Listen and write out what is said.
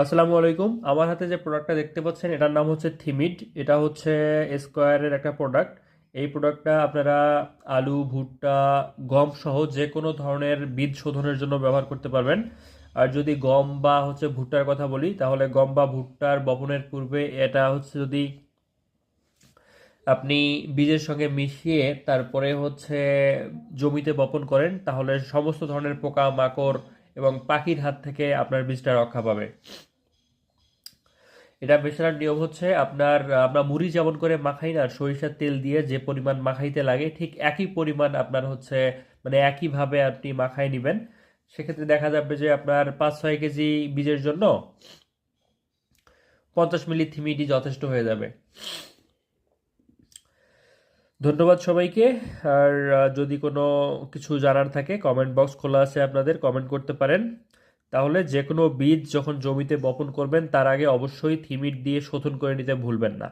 আসসালামু আলাইকুম। আমার হাতে যে প্রোডাক্টটা দেখতে পাচ্ছেন, এটার নাম হচ্ছে থিমিড। এটা হচ্ছে স্কোয়ারের একটা প্রোডাক্ট এই প্রোডাক্টটা আপনারা আলু, ভুট্টা, গম সহ যে কোনো ধরনের বীজ শোধনের জন্য ব্যবহার করতে পারবেন। আর যদি গম বা হচ্ছে ভুট্টার কথা বলি, তাহলে গম বা ভুট্টার বপনের পূর্বে এটা হচ্ছে যদি আপনি বীজের সঙ্গে মিশিয়ে তারপরে হচ্ছে জমিতে বপন করেন, তাহলে সমস্ত ধরনের পোকা, মাকড় এবং পাখির হাত থেকে আপনার বীজটা রক্ষা পাবে। এটা মেশানোর নিয়ম হচ্ছে আপনার, আমরা মুড়ি যেমন করে মাখাই না, সরিষার তেল দিয়ে যে পরিমাণ মাখাইতে লাগে, ঠিক একই পরিমাণ আপনার হচ্ছে মানে একইভাবে আপনি মাখাই নেবেন। সেক্ষেত্রে দেখা যাবে যে আপনার পাঁচ ছয় কেজি বীজের জন্য পঞ্চাশ মিলি থিমিডি যথেষ্ট হয়ে যাবে। ধন্যবাদ সবাইকে। আর যদি কোনো কিছু জানার থাকে কমেন্ট বক্স খোলা আছে আপনাদের কমেন্ট করতে পারেন। তাহলে যে কোনো বীজ যখন জমিতে বপন করবেন, তার আগে অবশ্যই থিমিট দিয়ে শোধন করে নিতে ভুলবেন না।